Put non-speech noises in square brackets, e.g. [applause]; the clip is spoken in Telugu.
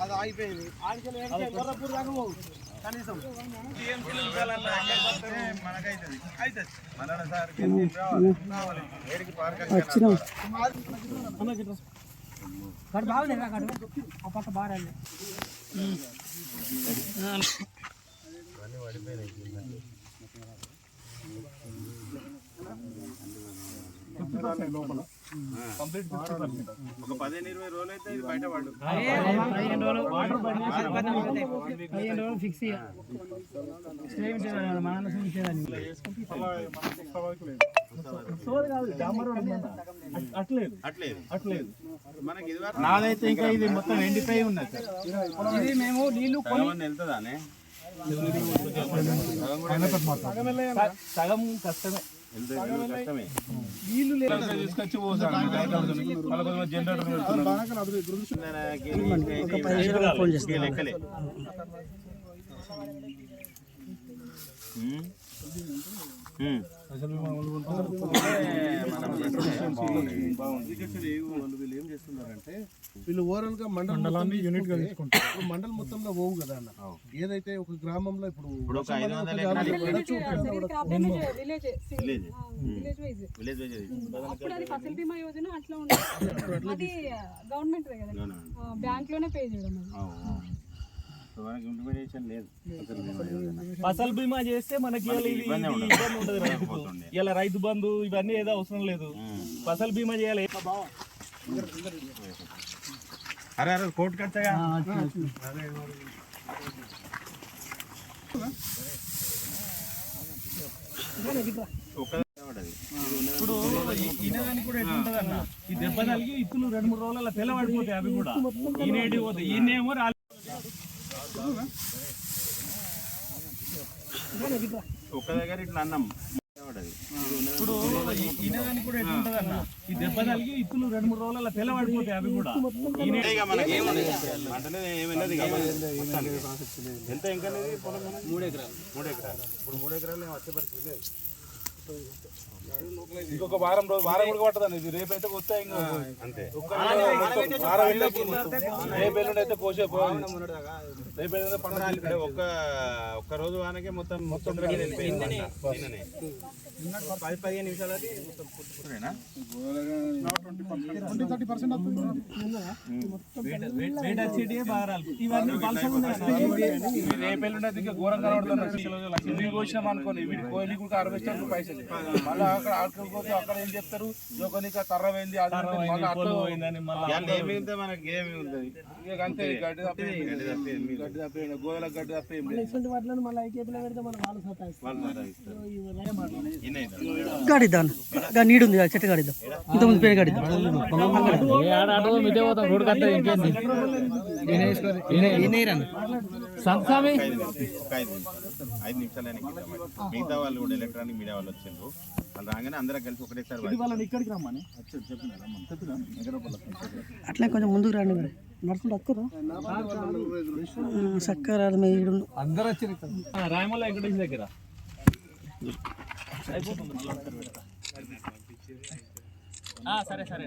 అది ఆగిపోయింది ఆడికి కొర్రపూర్ దాకా పోవు కనీసం అక్కడ బాగుంది అక్కడ ఆ పక్క బాగా ఒక పదిహేను ఇరవై రోజులు అయితే ఇది బయట పడు పదిహేను రోజులు ఫిక్స్ అట్లేదు అట్లేదు నాదైతే ఇంకా ఇది మొత్తం ఎండిపోయి ఉన్నది సార్ ఇది మేము నీళ్ళు వెళ్తుందానే సగం కష్టమే తీసుకొచ్చి జనరేటర్ లెక్కలే ఉమ్. వీళ్ళు ఏం చేస్తున్నారంటే వీళ్ళు ఓవరాల్గా మండలం యూనిట్గా తీసుకుంటారు మండలం మొత్తంలో పోవు కదా అన్న. ఏదైతే ఒక గ్రామంలో ఇప్పుడు ఇప్పుడు ఒక ఐదు వందల ఎకరాలు village village village wise village village అప్పుడు అది ఫసల్ బీమా యోజన అట్లా [coughs] ఉండదు. అది గవర్నమెంట్ కదా. బ్యాంక్లోనే పే చేయడం మనకి ఇంప్లిమెంటేషన్ లేదు. ఫసల్ బీమా చేస్తే మనకి ఇబ్బంది ఉండదు. రైతుకు. ఇలా రైతు బంధు ఇవన్నీ ఏదో అవసరం లేదు. ఫసల్ బీమా చేయాలి అరే అరే కోర్టు కట్టగా. ఇప్పుడు ఈయనదానికి కూడా ఎట్లుంటది అన్న ఈ దెబ్బ తగిలి ఇత్తులు రెండు మూడు రోజుల తెల్ల పడిపోతాయి అవి కూడా ఈనేటి పోతాయి ఈయనేమో రాలి ఒక దగ్గర ఇట్లా అన్నం ఇప్పుడు ఈయనదానికి కూడా ఎట్లుంటది అన్న ఈ దెబ్బ తగిలి ఇత్తులు రెండు మూడు రోజుల తెల్ల పడిపోతాయి అవి కూడా. ఎంత ఇంకా మూడు ఎకరాలు. మూడు ఎకరాలు. ఇప్పుడు మూడు ఎకరాలు ఏం వచ్చే పరిస్థితి లేదు. ఇంకొక వారం రోజు వారం కూడా పట్టదండి. ఇది రేపు అయితే వస్తే ఇంకా అంతే. రేపు ఎల్లుండి అయితే కోసే పోవాలి రేపు ఎల్లుండి పండుగ అంటే ఒక్క ఒక్క రోజు వానకే మొత్తం మొత్తం. పది పదిహేను నిమిషాలు అది మొత్తం రేపు ఎల్లుండి అయితే ఇంకా ఘోరంగా కనబడుతున్నారు ఇవి కోసినాం అనుకోండి. వీటి కోయిలు కూడా హార్వెస్టర్ పైసలు మళ్ళీ అక్కడ అక్కడ పోతే అక్కడ ఏం చెప్తారు కొనికి తర్ర పోయింది అది పోయింది, మళ్ళీ అట్లా ఇవాళ ఏం మిగులుతుంది మనకి ఏం మిగులుతుంది ఇక అంతే గడ్డి తప్ప ఏం లేదు. గడ్డి తప్ప ఏం మిగలదు. గడ్డి తప్ప ఏం లేదు. గోదలకు గడ్డి తప్ప ఏం లేదు. ఇటువంటి వాటిలో మళ్ళీ ఐకేపీలో పెడితే మన వాళ్ళు సతాయిస్తారు. వాళ్ళు మాట ఇస్తారు. ఈయన ఇస్తారు. గాడిద్దాం నీడు ఉంది చెట్టు గాడిద్దాం ఇంతకుముందు పేరు గాడిద్దాం ఐదు నిమిషాలు. మిగతా వాళ్ళు కూడా ఎలక్ట్రానిక్ మీడియా వాళ్ళు వచ్చిండ్రు. వాళ్ళు రాగానే అందరం కలిసి ఒకటేసారి వాయిస్ వాళ్ళని ఇక్కడికి రమ్మని. చెప్పిన చెప్పిన అట్లే కొంచెం ముందుకు రండి మరి. నడుచుకుంటూ అక్కరు చక్కర మీరు అందరు రాయమల్ల వెంకటేష్ దగ్గర. సరే సరే.